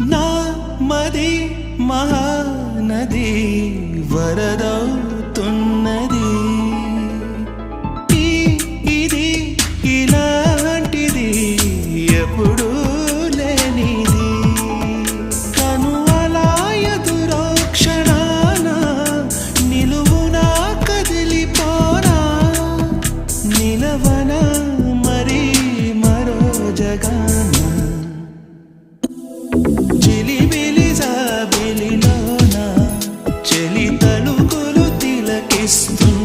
నా మది మహానది వరదవుతున్నది. ఇది ఇలాంటిది ఎప్పుడు లేనిది. కను అలా నిలువునా కదిలిపోనా. నిలవనా తలుగులు తిలకిస్తు